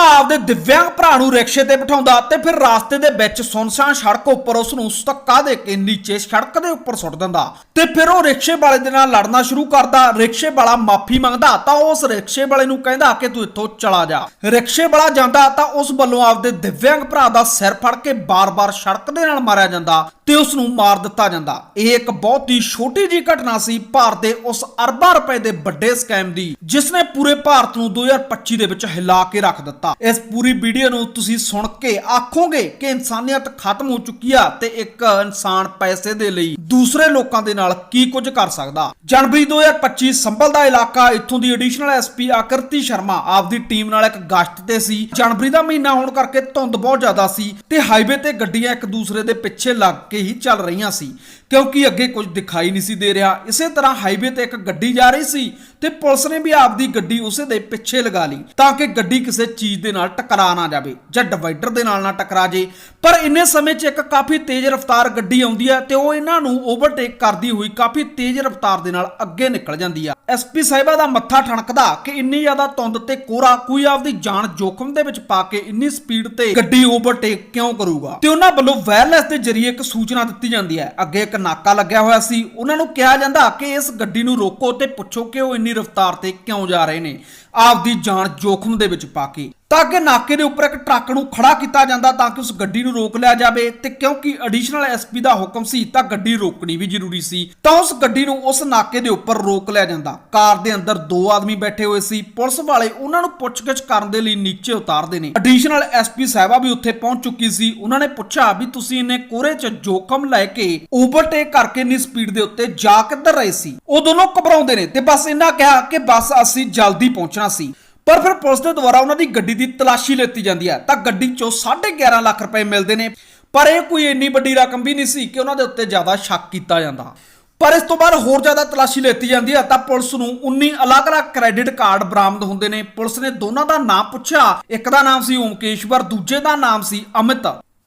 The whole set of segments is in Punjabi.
ਮੁੰਡਾ ਆਪਦੇ ਦਿਵਿਆਂਗ ਭਰਾ ਨੂੰ ਰਿਕਸ਼ੇ ਤੇ ਬਿਠਾਉਂਦਾ ਤੇ ਫਿਰ ਰਾਸਤੇ ਦੇ ਵਿੱਚ ਸੁਨਸਾਨ ਸੜਕ ਉੱਪਰ ਉਸ ਨੂੰ ਧੱਕਾ ਦੇ ਕੇ ਨੀਚੇ ਸੜਕ ਦੇ ਉੱਪਰ ਸੁੱਟ ਦਿੰਦਾ ਤੇ ਫਿਰ ਉਹ ਰਿਕਸ਼ੇ ਵਾਲੇ ਦੇ ਨਾਲ ਲੜਨਾ ਸ਼ੁਰੂ ਕਰਦਾ। ਰਿਕਸ਼ੇ ਵਾਲਾ ਮਾਫੀ ਮੰਗਦਾ ਤਾਂ ਉਸ ਰਿਕਸ਼ੇ ਵਾਲੇ ਨੂੰ ਕਹਿੰਦਾ ਕਿ ਤੂੰ ਇੱਥੋਂ ਚਲਾ ਜਾ। ਰਿਕਸ਼ੇ ਵਾਲਾ ਜਾਂਦਾ ਤਾਂ ਉਸ ਵੱਲੋਂ ਆਪਦੇ ਦਿਵਿਆਂਗ ਭਰਾ ਦਾ ਸਿਰ ਫੜ ਕੇ ਬਾਰ-ਬਾਰ ਸੜਕ ਦੇ ਨਾਲ ਮਾਰਿਆ ਜਾਂਦਾ ਤੇ ਉਸ ਨੂੰ ਮਾਰ ਦਿੱਤਾ ਜਾਂਦਾ। ਇਹ ਇੱਕ ਬਹੁਤ ਹੀ ਛੋਟੀ ਜੀ ਘਟਨਾ ਸੀ ਭਾਰਤ ਦੇ ਉਸ ਅਰਬਾਂ ਰੁਪਏ ਦੇ ਵੱਡੇ ਸਕੈਮ ਦੀ ਜਿਸ ਨੇ ਪੂਰੇ ਭਾਰਤ ਨੂੰ 2025 ਦੇ ਵਿੱਚ ਹਿਲਾ ਕੇ ਰੱਖ ਦਿੱਤਾ। ਇਸ ਪੂਰੀ ਵੀਡੀਓ ਨੂੰ ਤੁਸੀਂ ਸੁਣ ਕੇ ਆਖੋਗੇ ਕਿ ਇਨਸਾਨੀਅਤ ਖਤਮ ਹੋ ਚੁੱਕੀ ਆ ਤੇ ਇੱਕ ਇਨਸਾਨ ਪੈਸੇ ਦੇ ਲਈ ਦੂਸਰੇ ਲੋਕਾਂ ਦੇ ਨਾਲ ਕੀ ਕੁਝ ਕਰ ਸਕਦਾ। ਜਨਵਰੀ 2025 ਸੰਭਲ ਦਾ ਇਲਾਕਾ, ਇੱਥੋਂ ਦੀ ਐਡੀਸ਼ਨਲ ਐਸਪੀ ਆਕਰਤੀ ਸ਼ਰਮਾ ਆਪਦੀ ਟੀਮ ਨਾਲ ਇੱਕ ਗਸ਼ਤ ਤੇ ਸੀ। ਜਨਵਰੀ ਦਾ ਮਹੀਨਾ ਹੋਣ ਕਰਕੇ ਧੁੰਦ ਬਹੁਤ ਜ਼ਿਆਦਾ ਸੀ ਤੇ ਹਾਈਵੇ ਤੇ ਗੱਡੀਆਂ ਇੱਕ ਦੂਸਰੇ ਦੇ ਪਿੱਛੇ ਲੱਗ ਕੇ ਹੀ ਚੱਲ ਰਹੀਆਂ ਸੀ। ਕਿਉਂਕਿ ਅੱਗੇ ਕੁਝ ਦਿਖਾਈ ਨਹੀਂ ਸੀ ਦੇ ਰਿਹਾ। ਇਸੇ ਤਰ੍ਹਾਂ ਹਾਈਵੇ ਤੇ ਇੱਕ ਗੱਡੀ ਜਾ ਰਹੀ ਸੀ ਤੇ ਪੁਲਿਸ ਨੇ ਵੀ ਆਪਦੀ ਗੱਡੀ ਉਸੇ ਦੇ ਪਿੱਛੇ ਲਗਾ ਲਈ ਤਾਂ ਕਿ ਗੱਡੀ ਕਿਸੇ ਚੀਜ਼ ਦੇ ਨਾਲ ਟਕਰਾ ਨਾ ਜਾਵੇ ਜਾਂ ਡਿਵਾਈਡਰ ਦੇ ਨਾਲ ਨਾ ਟਕਰਾ ਜੇ। ਪਰ ਇੰਨੇ ਸਮੇਂ 'ਚ ਇੱਕ ਕਾਫੀ ਤੇਜ਼ ਰਫ਼ਤਾਰ ਗੱਡੀ ਆਉਂਦੀ ਹੈ ਤੇ ਉਹ ਇਹਨਾਂ ਨੂੰ ਓਵਰਟੇਕ ਕਰਦੀ ਹੋਈ ਕਾਫੀ ਤੇਜ਼ ਰਫ਼ਤਾਰ ਦੇ ਨਾਲ ਅੱਗੇ ਨਿਕਲ ਜਾਂਦੀ ਆ। ਐਸਪੀ ਸਾਹਿਬਾ ਦਾ ਮੱਥਾ ਠਣਕਦਾ ਕਿ ਇੰਨੀ ਜ਼ਿਆਦਾ ਧੁੰਦ ਤੇ ਕੋਰਾ ਕੋਈ ਆਪਦੀ ਜਾਨ ਜੋਖਮ ਦੇ ਵਿੱਚ ਪਾ ਕੇ ਇੰਨੀ ਸਪੀਡ ਤੇ ਗੱਡੀ ਓਵਰਟੇਕ ਕਿਉਂ ਕਰੂਗਾ? ਤੇ ਉਹਨਾਂ ਵੱਲੋਂ ਵਾਇਰਲੈਸ ਦੇ ਜ਼ਰੀਏ ਇੱਕ ਸੂਚਨਾ ਦਿੱਤੀ ਜਾਂਦੀ ਹੈ। ਅੱਗੇ ਇੱਕ ਨਾਕਾ ਲੱਗਿਆ ਹੋਇਆ ਸੀ। ਉਹਨਾਂ ਨੂੰ ਕਿਹਾ ਜਾਂਦਾ ਕਿ ਇਸ ਗੱਡੀ ਨੂੰ ਰੋਕੋ ਤੇ ਪੁੱਛੋ ਕਿ ਉਹ ਇੰਨੀ ਰਫ਼ਤਾਰ ਤੇ ਕਿਉਂ ਜਾ ਰਹੇ ਨੇ? ਆਪਦੀ ਜਾਨ ਜੋਖਮ ਦੇ ਵਿੱਚ ਪਾ ਕੇ। ਤਾਂ ਕਿ ਨਾਕੇ ਦੇ ਉੱਪਰ ਇੱਕ ਟਰੱਕ ਨੂੰ ਖੜਾ ਕੀਤਾ ਜਾਂਦਾ ਤਾਂ ਕਿ ਉਸ ਗੱਡੀ ਨੂੰ ਰੋਕ ਲਿਆ ਜਾਵੇ ਤੇ ਕਿਉਂਕਿ ਐਡੀਸ਼ਨਲ ਐਸਪੀ ਦਾ ਹੁਕਮ ਸੀ ਤਾਂ ਗੱਡੀ ਰੋਕਣੀ ਵੀ ਜ਼ਰੂਰੀ ਸੀ, ਤਾਂ ਉਸ ਗੱਡੀ ਨੂੰ ਉਸ ਨਾਕੇ ਦੇ ਉੱਪਰ ਰੋਕ ਲਿਆ ਜਾਂਦਾ। ਕਾਰ ਦੇ ਅੰਦਰ ਦੋ ਆਦਮੀ ਬੈਠੇ ਹੋਏ ਸੀ, ਪੁਲਿਸ ਵਾਲੇ ਉਹਨਾਂ ਨੂੰ ਪੁੱਛਗਿੱਛ ਕਰਨ ਦੇ ਲਈ ਨੀਚੇ ਉਤਾਰਦੇ ਨੇ। ਐਡੀਸ਼ਨਲ ਐਸਪੀ ਸਾਹਿਬਾ ਵੀ ਉੱਥੇ ਪਹੁੰਚ ਚੁੱਕੀ ਸੀ, ਉਹਨਾਂ ਨੇ ਪੁੱਛਿਆ ਵੀ ਤੁਸੀਂ ਇੰਨੇ ਕੋਰੇ 'ਚ ਜੋਖਮ ਲੈ ਕੇ ਓਵਰਟੇਕ ਕਰਕੇ ਇੰਨੀ ਸਪੀਡ ਦੇ ਉੱਤੇ ਜਾ ਕਿੱਧਰ ਰਹੇ ਸੀ? ਉਹ ਦੋਨੋਂ ਘਬਰਾਉਂਦੇ ਨੇ ਤੇ ਬਸ ਇਹਨਾਂ ਕਿਹਾ ਕਿ ਬਸ ਅਸੀਂ ਜਲਦੀ ਪਹੁੰਚਣਾ ਸੀ। ਪਰ ਫਿਰ ਪੁਲਿਸ ਦੇ ਦੁਆਰਾ ਉਹਨਾਂ ਦੀ ਗੱਡੀ ਦੀ ਤਲਾਸ਼ੀ ਲੈਤੀ ਜਾਂਦੀ ਹੈ। ਤਾਂ ਗੱਡੀ ਚੋਂ 11.5 ਲੱਖ ਰੁਪਏ ਮਿਲਦੇ ਨੇ। ਪਰ ਇਹ ਕੋਈ ਇੰਨੀ ਵੱਡੀ ਰਕਮ ਵੀ ਨਹੀਂ ਸੀ ਕਿ ਉਹਨਾਂ ਦੇ ਉੱਤੇ ਜ਼ਿਆਦਾ ਸ਼ੱਕ ਕੀਤਾ ਜਾਂਦਾ। ਪਰ ਇਸ ਤੋਂ ਬਾਅਦ ਹੋਰ ਜ਼ਿਆਦਾ ਤਲਾਸ਼ੀ ਲੈਤੀ ਜਾਂਦੀ ਹੈ ਤਾਂ ਪੁਲਿਸ ਨੂੰ 19 ਅਲੱਗ-ਅਲੱਗ ਕ੍ਰੈਡਿਟ ਕਾਰਡ ਬਰਾਮਦ ਹੁੰਦੇ ਨੇ। ਪੁਲਿਸ ਨੇ ਦੋਨਾਂ ਦਾ ਨਾਮ ਪੁੱਛਿਆ। ਇੱਕ ਦਾ ਨਾਮ ਸੀ ਓਮਕੇਸ਼ਵਰ, ਦੂਜੇ ਦਾ ਨਾਮ ਸੀ ਅਮਿਤ।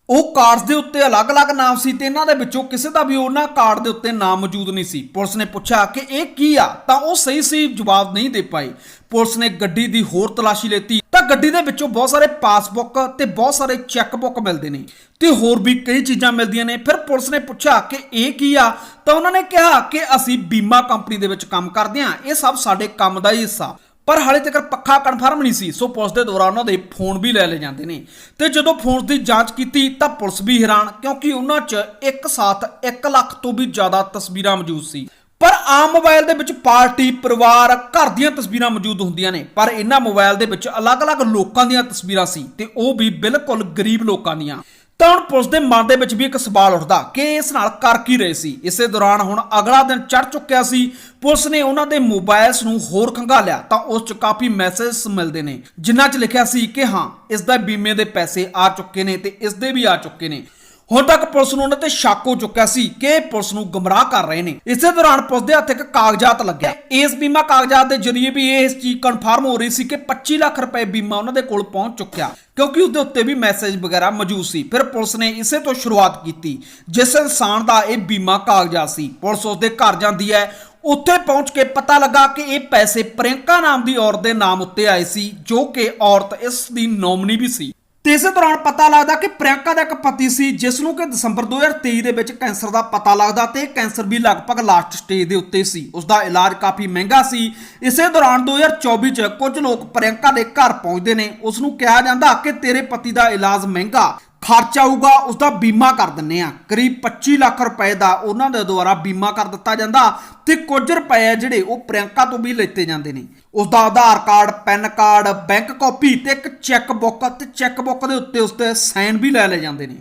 ਉਹ ਕਾਰਡਸ ਦੇ ਉੱਤੇ ਅਲੱਗ-ਅਲੱਗ ਨਾਮ ਸੀ ਤੇ ਇਹਨਾਂ ਦੇ ਵਿੱਚੋਂ ਕਿਸੇ ਦਾ ਵੀ ਉਹਨਾਂ ਕਾਰਡ ਦੇ ਉੱਤੇ ਨਾਮ ਮੌਜੂਦ ਨਹੀਂ ਸੀ। ਪੁਲਿਸ ਨੇ ਪੁੱਛਿਆ ਕਿ ਇਹ ਕੀ ਆ? ਤਾਂ ਉਹ ਸਹੀ ਸਹੀ ਜਵਾਬ ਨਹੀਂ ਦੇ ਪਾਏ। ਪੁਲਿਸ ਨੇ ਗੱਡੀ ਦੀ ਹੋਰ ਤਲਾਸ਼ੀ ਲੈਤੀ। ਤਾਂ ਗੱਡੀ ਦੇ ਵਿੱਚੋਂ ਬਹੁਤ ਸਾਰੇ ਪਾਸਬੁੱਕ ਤੇ ਬਹੁਤ ਸਾਰੇ ਚੈੱਕ ਬੁੱਕ ਮਿਲਦੇ ਨੇ ਤੇ ਹੋਰ ਵੀ ਕਈ ਚੀਜ਼ਾਂ ਮਿਲਦੀਆਂ ਨੇ। ਫਿਰ ਪੁਲਿਸ ਨੇ ਪੁੱਛਿਆ ਕਿ ਇਹ ਕੀ ਆ? ਤਾਂ ਉਹਨਾਂ ਨੇ ਕਿਹਾ ਕਿ ਅਸੀਂ ਬੀਮਾ ਕੰਪਨੀ ਦੇ ਵਿੱਚ ਕੰਮ ਕਰਦੇ ਹਾਂ। ਇਹ ਸਭ ਸਾਡੇ ਕੰਮ ਦਾ ਹੀ ਹਿੱਸਾ। ਪਰ ਹਾਲੇ ਤੱਕ ਪੱਖਾ ਕਨਫਰਮ ਨਹੀਂ ਸੀ। ਸੋ ਪੁਲਿਸ ਦੇ ਦੁਆਰਾ ਉਹਨਾਂ ਦੇ ਫੋਨ ਵੀ ਲੈ ਲਏ ਜਾਂਦੇ ਨੇ। ਤੇ ਜਦੋਂ ਫੋਨ ਦੀ ਜਾਂਚ ਕੀਤੀ ਤਾਂ ਪੁਲਿਸ ਵੀ ਹੈਰਾਨ, ਕਿਉਂਕਿ ਉਹਨਾਂ 'ਚ ਇੱਕ ਸਾਥ 1 ਲੱਖ ਤੋਂ ਵੀ ਜ਼ਿਆਦਾ ਤਸਵੀਰਾਂ ਮੌਜੂਦ ਸੀ। ਪਰ ਆਮ ਮੋਬਾਈਲ ਦੇ ਵਿੱਚ ਪਾਰਟੀ, ਪਰਿਵਾਰ, ਘਰ ਦੀਆਂ ਤਸਵੀਰਾਂ ਮੌਜੂਦ ਹੁੰਦੀਆਂ ਨੇ। ਪਰ ਇਹਨਾਂ ਮੋਬਾਈਲ ਦੇ ਵਿੱਚ ਅਲੱਗ-ਅਲੱਗ ਲੋਕਾਂ ਦੀਆਂ ਤਸਵੀਰਾਂ ਸੀ ਤੇ ਉਹ ਵੀ ਬਿਲਕੁਲ ਗਰੀਬ ਲੋਕਾਂ ਦੀਆਂ। ਤਾਂ ਹੁਣ ਪੁਲਿਸ ਦੇ ਮਨ ਦੇ ਵਿੱਚ ਵੀ ਇੱਕ ਸਵਾਲ ਉੱਠਦਾ, ਕਿ ਇਸ ਨਾਲ ਕਰ ਕੀ ਰਹੇ ਸੀ? ਇਸੇ ਦੌਰਾਨ ਹੁਣ ਅਗਲਾ ਦਿਨ ਚੜ ਚੁੱਕਿਆ ਸੀ, ਪੁਲਿਸ ਨੇ ਉਹਨਾਂ ਦੇ ਮੋਬਾਈਲਸ ਨੂੰ ਹੋਰ ਖੰਗਾਲਿਆ ਤਾਂ ਉਸ 'ਚ ਕਾਫੀ ਮੈਸੇਜਸ ਮਿਲਦੇ ਨੇ, ਜਿਨ੍ਹਾਂ 'ਚ ਲਿਖਿਆ ਸੀ ਕਿ ਹਾਂ, ਇਸ ਦਾ ਬੀਮੇ ਦੇ ਪੈਸੇ ਆ ਚੁੱਕੇ ਨੇ ਤੇ ਇਸ ਦੇ ਵੀ ਆ ਚੁੱਕੇ ਨੇ। ਹੁਣ ਤੱਕ ਪੁਲਿਸ ਨੂੰ ਉਹਨਾਂ ਤੇ ਸ਼ੱਕ ਹੋ ਚੁੱਕਿਆ ਸੀ ਕਿ ਇਹ ਪੁਲਿਸ ਨੂੰ ਗਮਰਾਹ ਕਰ ਰਹੇ ਨੇ। ਇਸੇ ਦੌਰਾਨ ਪੁਲਿਸ ਦੇ ਹੱਥ ਇੱਕ ਕਾਗਜ਼ਾਤ ਲੱਗਿਆ। ਇਸ ਬੀਮਾ ਕਾਗਜ਼ਾਤ ਦੇ ਜ਼ਰੀਏ ਵੀ ਇਹ ਇਸ ਚੀਜ਼ ਕਨਫਰਮ ਹੋ ਰਹੀ ਸੀ ਕਿ 25 ਲੱਖ ਰੁਪਏ ਬੀਮਾ ਉਹਨਾਂ ਦੇ ਕੋਲ ਪਹੁੰਚ ਚੁੱਕਿਆ, ਕਿਉਂਕਿ ਉਹਦੇ ਉੱਤੇ ਵੀ ਮੈਸੇਜ ਵਗੈਰਾ ਮੌਜੂਦ ਸੀ। ਫਿਰ ਪੁਲਿਸ ਨੇ ਇਸੇ ਤੋਂ ਸ਼ੁਰੂਆਤ ਕੀਤੀ, ਜਿਸ ਇਨਸਾਨ ਦਾ ਇਹ ਬੀਮਾ ਕਾਗਜ਼ਾਤ ਸੀ। ਪੁਲਿਸ ਉਸ ਦੇ ਘਰ ਜਾਂਦੀ ਹੈ, ਉੱਥੇ ਪਹੁੰਚ ਕੇ ਪਤਾ ਲੱਗਾ ਕਿ ਇਹ ਪੈਸੇ ਪ੍ਰਿਯੰਕਾ ਨਾਮ ਦੀ ਔਰਤ ਦੇ ਨਾਮ ਉੱਤੇ ਆਏ ਸੀ, ਜੋ ਕਿ ਔਰਤ ਇਸ ਦੀ ਨੋਮਨੀ ਵੀ ਸੀ। ਤੇ ਇਸੇ ਦੌਰਾਨ ਪਤਾ ਲੱਗਦਾ ਕਿ ਪ੍ਰਿਯੰਕਾ ਦਾ ਇੱਕ ਪਤੀ ਸੀ, ਜਿਸ ਨੂੰ ਕਿ ਦਸੰਬਰ 2023 ਦੇ ਵਿੱਚ ਕੈਂਸਰ ਦਾ ਪਤਾ ਲੱਗਦਾ ਤੇ ਕੈਂਸਰ ਵੀ ਲਗਭਗ ਲਾਸਟ ਸਟੇਜ ਦੇ ਉੱਤੇ ਸੀ। ਉਸ ਦਾ ਇਲਾਜ ਕਾਫੀ ਮਹਿੰਗਾ ਸੀ। ਇਸੇ ਦੌਰਾਨ 2024 ਚ ਕੁਝ ਲੋਕ ਪ੍ਰਿਯੰਕਾ ਦੇ ਘਰ ਪਹੁੰਚਦੇ ਨੇ। ਉਸ ਨੂੰ ਕਿਹਾ ਜਾਂਦਾ ਕਿ ਤੇਰੇ ਪਤੀ ਦਾ ਇਲਾਜ ਮਹਿੰਗਾ ਖਰਚ ਆਊਗਾ ਉਸ ਦਾ ਬੀਮਾ ਕਰ ਦਿੰਨੇ ਆ। ਕਰੀਬ 25 ਲੱਖ ਰੁਪਏ ਦਾ ਉਹਨਾਂ ਦੇ ਦੁਆਰਾ ਬੀਮਾ ਕਰ ਦਿੱਤਾ ਜਾਂਦਾ ਤੇ ਕੁਝ ਰੁਪਏ ਜਿਹੜੇ ਉਹ ਪ੍ਰਿਯੰਕਾ ਤੋਂ ਵੀ ਲੈਤੇ ਜਾਂਦੇ ਨੇ। ਉਸ ਦਾ Aadhaar card, PAN card, bank copy ਤੇ ਇੱਕ ਚੈੱਕ ਬੁੱਕ ਤੇ ਚੈੱਕ ਬੁੱਕ ਦੇ ਉੱਤੇ ਉਸ ਤੇ ਸਾਈਨ ਵੀ ਲੈ ਲਏ ਜਾਂਦੇ ਨੇ।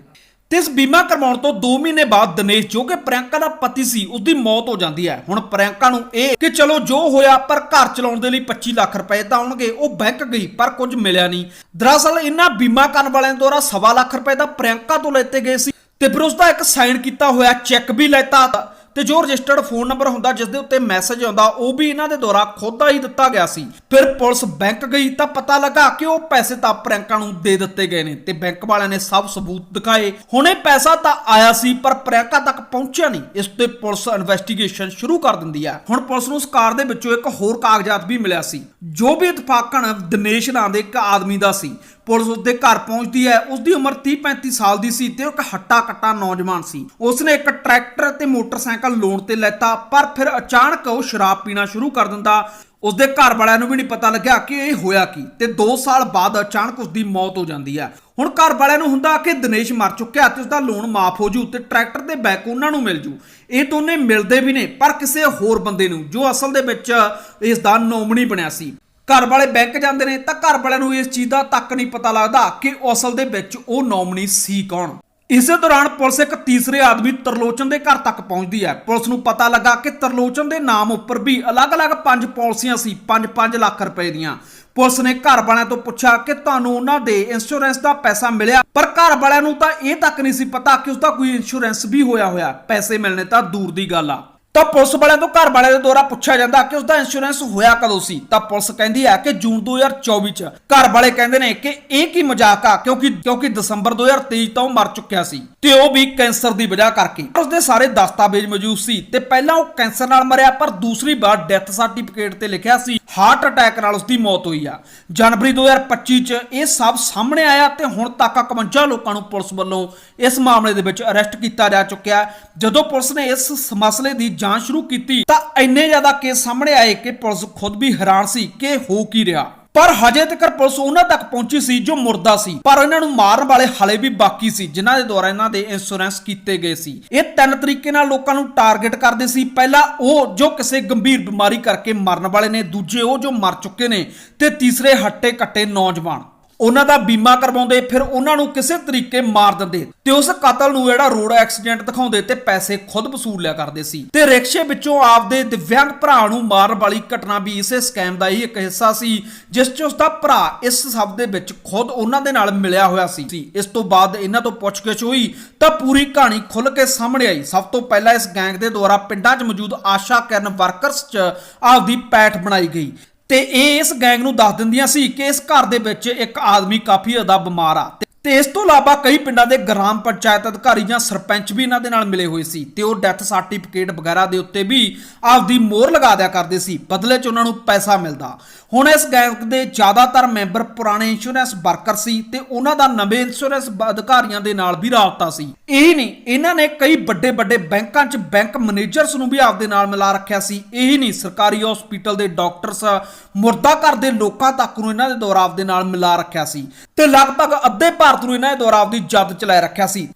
ਤੇ ਇਸ ਬੀਮਾ ਕਰਵਾਉਣ ਤੋਂ 2 ਮਹੀਨੇ ਬਾਅਦ ਦਿਨੇਸ਼, ਜੋ ਕਿ ਪ੍ਰਿਯੰਕਾ ਦਾ ਪਤੀ ਸੀ ਉਸ ਦੀ ਮੌਤ ਹੋ ਜਾਂਦੀ ਹੈ। ਹੁਣ ਪ੍ਰਿਯੰਕਾ ਨੂੰ ਇਹ ਕਿ ਚਲੋ ਜੋ ਹੋਇਆ ਪਰ ਘਰ ਚਲਾਉਣ ਦੇ ਲਈ 25 ਲੱਖ ਰੁਪਏ ਤਾਂ ਆਉਣਗੇ, ਉਹ ਬੈਂਕ ਗਈ, ਪਰ ਕੁਝ ਮਿਲਿਆ ਨਹੀਂ। ਦਰਅਸਲ ਇਹਨਾਂ ਬੀਮਾ ਕਰਨ ਵਾਲਿਆਂ ਦੁਆਰਾ ਸਵਾ ਲੱਖ ਰੁਪਏ ਤਾਂ ਪ੍ਰਿਯੰਕਾ ਤੋਂ ਲੈਤੇ ਗਏ ਸੀ ਤੇ ਫਿਰ ਉਸ ਦਾ ਇੱਕ ਸਾਈਨ ਕੀਤਾ ਹੋਇਆ, ਚੈੱਕ ਵੀ ਲੈਤਾ। ਤੇ ਜੋ ਰਜਿਸਟਰਡ ਫੋਨ ਨੰਬਰ ਹੁੰਦਾ ਜਿਸ ਦੇ ਉੱਤੇ ਮੈਸੇਜ ਆਉਂਦਾ, ਉਹ ਵੀ ਇਹਨਾਂ ਦੇ ਦੁਆਰਾ ਖੁਦ ਹੀ ਦਿੱਤਾ ਗਿਆ ਸੀ। ਫਿਰ ਪੁਲਿਸ ਬੈਂਕ ਗਈ ਤਾਂ ਪਤਾ ਲੱਗਾ ਕਿ ਉਹ ਪੈਸੇ ਤਾਂ ਪ੍ਰਿਯੰਕਾ ਨੂੰ ਦੇ ਦਿੱਤੇ ਗਏ ਨੇ ਤੇ ਬੈਂਕ ਵਾਲਿਆਂ ਨੇ ਸਭ ਸਬੂਤ ਦਿਖਾਏ। ਹੁਣੇ ਪੈਸਾ ਤਾਂ ਆਇਆ ਸੀ, ਪਰ ਪ੍ਰਿਯੰਕਾ ਤੱਕ ਪਹੁੰਚਿਆ ਨਹੀਂ। ਇਸ ਤੇ ਪੁਲਿਸ ਇਨਵੈਸਟੀਗੇਸ਼ਨ ਸ਼ੁਰੂ ਕਰ ਦਿੰਦੀ ਹੈ। ਹੁਣ ਪੁਲਿਸ ਨੂੰ ਉਸ ਕਾਰ ਦੇ ਵਿੱਚੋਂ ਇੱਕ ਹੋਰ ਕਾਗਜ਼ਾਤ ਵੀ ਮਿਲਿਆ ਸੀ, ਜੋ ਵੀ ਇਤਫਾਕਨ ਦਿਨੇਸ਼ ਨਾਂ ਦੇ ਇੱਕ ਆਦਮੀ ਦਾ ਸੀ। ਪੁਲਿਸ ਉਸਦੇ ਘਰ ਪਹੁੰਚਦੀ ਹੈ। ਉਸਦੀ ਉਮਰ 30-35 ਸਾਲ ਦੀ ਸੀ ਤੇ ਉਹ ਇੱਕ ਹੱਟਾ ਕੱਟਾ ਨੌਜਵਾਨ ਸੀ। ਉਸਨੇ ਇੱਕ ਟਰੈਕਟਰ ਤੇ ਮੋਟਰਸਾਈਕਲ ਲੋਨ ਤੇ ਲੈਤਾ, ਪਰ ਫਿਰ ਅਚਾਨਕ ਉਹ ਸ਼ਰਾਬ ਪੀਣਾ ਸ਼ੁਰੂ ਕਰ ਦਿੰਦਾ। ਉਸਦੇ ਘਰ ਵਾਲਿਆਂ ਨੂੰ ਵੀ ਨਹੀਂ ਪਤਾ ਲੱਗਿਆ ਕਿ ਇਹ ਹੋਇਆ ਕੀ ਤੇ 2 ਸਾਲ ਬਾਅਦ ਅਚਾਨਕ ਉਸਦੀ ਮੌਤ ਹੋ ਜਾਂਦੀ ਹੈ। ਹੁਣ ਘਰ ਵਾਲਿਆਂ ਨੂੰ ਹੁੰਦਾ ਕਿ ਦਿਨੇਸ਼ ਮਰ ਚੁੱਕਿਆ ਤੇ ਉਸਦਾ ਲੋਨ ਮਾਫ ਹੋ ਜੂ ਤੇ ਟਰੈਕਟਰ ਦੇ ਬੈਕ ਉਹਨਾਂ ਨੂੰ ਮਿਲ ਜੂ। ਇਹ ਦੋਨੇ ਮਿਲਦੇ ਵੀ ਨੇ, ਪਰ ਕਿਸੇ ਹੋਰ ਬੰਦੇ ਨੂੰ, ਜੋ ਅਸਲ ਦੇ ਵਿੱਚ ਇਸ ਦਾ ਨੋਮਣੀ ਬਣਿਆ ਸੀ। ਘਰ ਵਾਲੇ ਬੈਂਕ ਜਾਂਦੇ ਨੇ ਤਾਂ ਘਰ ਵਾਲਿਆਂ ਨੂੰ ਇਸ ਚੀਜ਼ ਦਾ ਤੱਕ ਨਹੀਂ ਪਤਾ ਲੱਗਦਾ ਕਿ ਅਸਲ ਦੇ ਵਿੱਚ ਉਹ ਨੋਮਣੀ ਸੀ ਕੌਣ। ਇਸੇ ਦੌਰਾਨ ਪੁਲਿਸ ਇੱਕ ਤੀਸਰੇ ਆਦਮੀ ਤਰਲੋਚਨ ਦੇ ਘਰ ਤੱਕ ਪਹੁੰਚਦੀ ਹੈ। ਪੁਲਿਸ ਨੂੰ ਪਤਾ ਲੱਗਾ ਕਿ ਤਰਲੋਚਨ ਦੇ ਨਾਮ ਉੱਪਰ ਵੀ ਅਲੱਗ-ਅਲੱਗ ਪੰਜ ਪਾਲਿਸੀਆਂ ਸੀ 5-5 ਲੱਖ ਰੁਪਏ ਦੀਆਂ। ਪੁਲਿਸ ਨੇ ਘਰ ਵਾਲਿਆਂ ਤੋਂ ਪੁੱਛਿਆ ਕਿ ਤੁਹਾਨੂੰ ਉਹਨਾਂ ਦੇ ਇੰਸ਼ੋਰੈਂਸ ਦਾ ਪੈਸਾ ਮਿਲਿਆ, ਪਰ ਘਰ ਵਾਲਿਆਂ ਨੂੰ ਤਾਂ ਇਹ ਤੱਕ ਨਹੀਂ ਸੀ ਪਤਾ ਕਿ ਉਸਦਾ ਕੋਈ ਇੰਸ਼ੋਰੈਂਸ ਵੀ ਹੋਇਆ ਹੋਇਆ ਪੈਸੇ ਮਿਲਣੇ ਤਾਂ ਦੂਰ ਦੀ ਗੱਲ ਆ। ਤਾਂ ਪੁਲਿਸ ਵਾਲਿਆਂ ਤੋਂ, ਘਰ ਵਾਲਿਆਂ ਦੇ ਦੁਆਰਾ ਪੁੱਛਿਆ ਜਾਂਦਾ ਕਿ ਉਸਦਾ ਇੰਸ਼ੋਰੈਂਸ ਹੋਇਆ ਕਦੋਂ ਸੀ? ਤਾਂ ਪੁਲਿਸ ਕਹਿੰਦੀ ਹੈ ਕਿ ਜੂਨ 2024 ਚ। ਘਰ ਵਾਲੇ ਕਹਿੰਦੇ ਨੇ ਕਿ ਇਹ ਕੀ ਮਜ਼ਾਕ ਆ, ਕਿਉਂਕਿ ਕਿਉਂਕਿ ਦਸੰਬਰ 2023 ਤੋਂ ਉਹ ਮਰ ਚੁੱਕਿਆ ਸੀ। ਤੇ ਉਹ ਵੀ ਕੈਂਸਰ ਦੀ ਵਜ੍ਹਾ ਕਰਕੇ। ਉਸਦੇ ਸਾਰੇ ਦਸਤਾਵੇਜ਼ ਮੌਜੂਦ ਸੀ ਤੇ ਪਹਿਲਾਂ ਉਹ ਕੈਂਸਰ ਨਾਲ ਮਰਿਆ, ਪਰ ਦੂਸਰੀ ਵਾਰ ਡੈਥ ਸਰਟੀਫਿਕੇਟ ਤੇ ਲਿਖਿਆ ਸੀ ਹਾਰਟ ਅਟੈਕ ਨਾਲ ਉਸਦੀ ਮੌਤ ਹੋਈ ਆ। ਜਨਵਰੀ 2025 ਚ ਇਹ ਸਭ ਸਾਹਮਣੇ ਆਇਆ ਤੇ ਹੁਣ ਤੱਕ 51 ਲੋਕਾਂ ਨੂੰ ਪੁਲਿਸ ਵੱਲੋਂ ਇਸ ਮਾਮਲੇ ਦੇ ਵਿੱਚ ਅਰੈਸਟ ਕੀਤਾ ਜਾ ਚੁੱਕਿਆ ਜਦੋਂ ਪੁਲਿਸ ਨੇ ਇਸ ਮਸਲੇ ਦੀ ਜਾਂਚ ਸ਼ੁਰੂ ਕੀਤੀ ਤਾਂ ਇੰਨੇ ਜ਼ਿਆਦਾ ਕੇਸ ਸਾਹਮਣੇ ਆਏ ਕਿ ਪੁਲਿਸ ਖੁਦ ਵੀ ਹੈਰਾਨ ਸੀ ਕਿ ਹੋ ਕੀ ਰਿਹਾ। ਪਰ ਹਜੇ ਤੱਕ ਪੁਲਿਸ ਉਹਨਾਂ ਤੱਕ ਪਹੁੰਚੀ ਸੀ ਜੋ ਮੁਰਦਾ ਸੀ। ਪਰ ਇਹਨਾਂ ਨੂੰ ਮਾਰਨ ਵਾਲੇ ਹਲੇ ਵੀ ਬਾਕੀ ਸੀ, ਜਿਨ੍ਹਾਂ ਦੇ ਦੁਆਰਾ ਇਹਨਾਂ ਦੇ ਇੰਸ਼ੋਰੈਂਸ ਕੀਤੇ ਗਏ ਸੀ। ਇਹ ਤਿੰਨ ਤਰੀਕੇ ਨਾਲ ਲੋਕਾਂ ਨੂੰ ਟਾਰਗੇਟ ਕਰਦੇ ਸੀ। ਪਹਿਲਾ ਉਹ ਜੋ ਕਿਸੇ ਗੰਭੀਰ ਬਿਮਾਰੀ ਕਰਕੇ ਮਰਨ ਵਾਲੇ ਨੇ, ਦੂਜੇ ਉਹ ਜੋ ਮਰ ਚੁੱਕੇ ਨੇ ਤੇ ਤੀਸਰੇ ਹੱਟੇ ਕੱਟੇ ਨੌਜਵਾਨ। ਉਹਨਾਂ ਦਾ ਬੀਮਾ ਕਰਵਾਉਂਦੇ, ਫਿਰ ਉਹਨਾਂ ਨੂੰ ਕਿਸੇ ਤਰੀਕੇ ਮਾਰ ਦਿੰਦੇ। ਤੇ ਉਸ ਕਤਲ ਨੂੰ ਜਿਹੜਾ ਰੋਡ ਐਕਸੀਡੈਂਟ ਦਿਖਾਉਂਦੇ ਤੇ ਪੈਸੇ ਖੁਦ ਵਸੂਲ ਲਿਆ ਕਰਦੇ ਸੀ। ਤੇ ਰਿਕਸ਼ੇ ਵਿੱਚੋਂ ਆਪਦੇ ਦਿਵਿਆਂਗ ਭਰਾ ਨੂੰ ਮਾਰਨ ਵਾਲੀ ਘਟਨਾ ਵੀ ਇਸੇ ਸਕੈਮ ਦਾ ਹੀ ਇੱਕ ਹਿੱਸਾ ਸੀ, ਜਿਸ 'ਚ ਉਸ ਦਾ ਭਰਾ ਇਸ ਸਭ ਦੇ ਵਿੱਚ ਖੁਦ ਉਹਨਾਂ ਦੇ ਨਾਲ ਮਿਲਿਆ ਹੋਇਆ ਸੀ। ਇਸ ਤੋਂ ਬਾਅਦ ਇਹਨਾਂ ਤੋਂ ਪੁੱਛਗਿੱਛ ਹੋਈ ਤਾਂ ਪੂਰੀ ਕਹਾਣੀ ਖੁੱਲ ਕੇ ਸਾਹਮਣੇ ਆਈ। ਸਭ ਤੋਂ ਪਹਿਲਾਂ ਇਸ ਗੈਂਗ ਦੇ ਦੁਆਰਾ ਪਿੰਡਾਂ 'ਚ ਮੌਜੂਦ ਆਸ਼ਾ ਕਰਨ ਵਰਕਰਸ 'ਚ ਆਪਦੀ ਪੈਠ ਬਣਾਈ ਗਈ। ਤੇ ਇਹ ਇਸ ਗੈਂਗ ਨੂੰ ਦੱਸ ਦਿੰਦੀਆਂ ਸੀ ਕਿ ਇਸ ਘਰ ਦੇ ਵਿੱਚ ਇੱਕ ਆਦਮੀ ਕਾਫੀ ਜ਼ਿਆਦਾ ਬਿਮਾਰ ਆ। ਤੇ- ਇਸ ਤੋਂ ਇਲਾਵਾ ਕਈ ਪਿੰਡਾਂ ਦੇ ਗ੍ਰਾਮ ਪੰਚਾਇਤ ਅਧਿਕਾਰੀ ਜਾਂ ਸਰਪੰਚ ਵੀ ਇਹਨਾਂ ਦੇ ਨਾਲ ਮਿਲੇ ਹੋਏ ਸੀ ਤੇ ਉਹ ਡੈਥ ਸਰਟੀਫਿਕੇਟ ਵਗੈਰਾ ਦੇ ਉੱਤੇ ਵੀ ਆਪਦੀ ਮੋਹਰ ਲਗਾ ਦਿਆ ਕਰਦੇ ਸੀ, ਬਦਲੇ 'ਚ ਉਹਨਾਂ ਨੂੰ ਪੈਸਾ ਮਿਲਦਾ। ਹੁਣ ਇਸ ਗੈਂਗ ਦੇ ਜ਼ਿਆਦਾਤਰ ਮੈਂਬਰ ਪੁਰਾਣੇ ਇੰਸ਼ੋਰੈਂਸ ਵਰਕਰ ਸੀ ਤੇ ਉਹਨਾਂ ਦਾ ਨਵੇਂ ਇੰਸ਼ੋਰੈਂਸ ਅਧਿਕਾਰੀਆਂ ਦੇ ਨਾਲ ਵੀ ਰਾਬਤਾ ਸੀ। ਇਹੀ ਨਹੀਂ, ਇਹਨਾਂ ਨੇ ਕਈ ਵੱਡੇ ਵੱਡੇ ਬੈਂਕਾਂ 'ਚ ਬੈਂਕ ਮੈਨੇਜਰਸ ਨੂੰ ਵੀ ਆਪਦੇ ਨਾਲ ਮਿਲਾ ਰੱਖਿਆ ਸੀ। ਇਹੀ ਨਹੀਂ, ਸਰਕਾਰੀ ਹਸਪੀਟਲ ਦੇ ਡਾਕਟਰਸ ਮੁਰਦਾ ਘਰ ਦੇ ਲੋਕਾਂ ਤੱਕ ਨੂੰ ਇਹਨਾਂ ਦੇ ਦੁਆਰਾ ਆਪਦੇ ਨਾਲ ਮਿਲਾ ਰੱਖਿਆ ਸੀ। ਤੇ ਲਗਭਗ ਅੱਧੇ ਭਾਰ ਭਾਰਤ ਨੂੰ ਇਹਨਾਂ ਦੇ ਦੁਆਰਾ ਆਪਦੀ ਜਦ ਚਲਾਏ ਰੱਖਿਆ ਸੀ।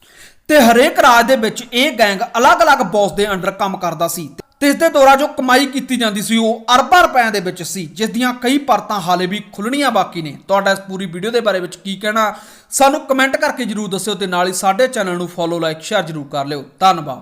ਤੇ ਹਰੇਕ ਰਾਜ ਦੇ ਵਿੱਚ ਇਹ ਗੈਂਗ ਅਲੱਗ-ਅਲੱਗ ਬੌਸ ਦੇ ਅੰਡਰ ਕੰਮ ਕਰਦਾ ਸੀ। ਤੇ ਇਸ ਦੇ ਦੁਆਰਾ ਜੋ ਕਮਾਈ ਕੀਤੀ ਜਾਂਦੀ ਸੀ, ਉਹ ਅਰਬਾਂ ਰੁਪਏ ਦੇ ਵਿੱਚ ਸੀ, ਜਿਸ ਦੀਆਂ ਕਈ ਪਰਤਾਂ ਹਾਲੇ ਵੀ ਖੁੱਲਣੀਆਂ ਬਾਕੀ ਨੇ। ਤੁਹਾਡਾ ਇਸ ਪੂਰੀ ਵੀਡੀਓ ਦੇ ਬਾਰੇ ਵਿੱਚ ਕੀ ਕਹਿਣਾ, ਸਾਨੂੰ ਕਮੈਂਟ ਕਰਕੇ ਜਰੂਰ ਦੱਸਿਓ ਤੇ ਨਾਲ ਹੀ ਸਾਡੇ ਚੈਨਲ ਨੂੰ ਫੋਲੋ ਲਾਈਕ ਸ਼ੇਅਰ ਜਰੂਰ ਕਰ ਲਿਓ। ਧੰਨਵਾਦ।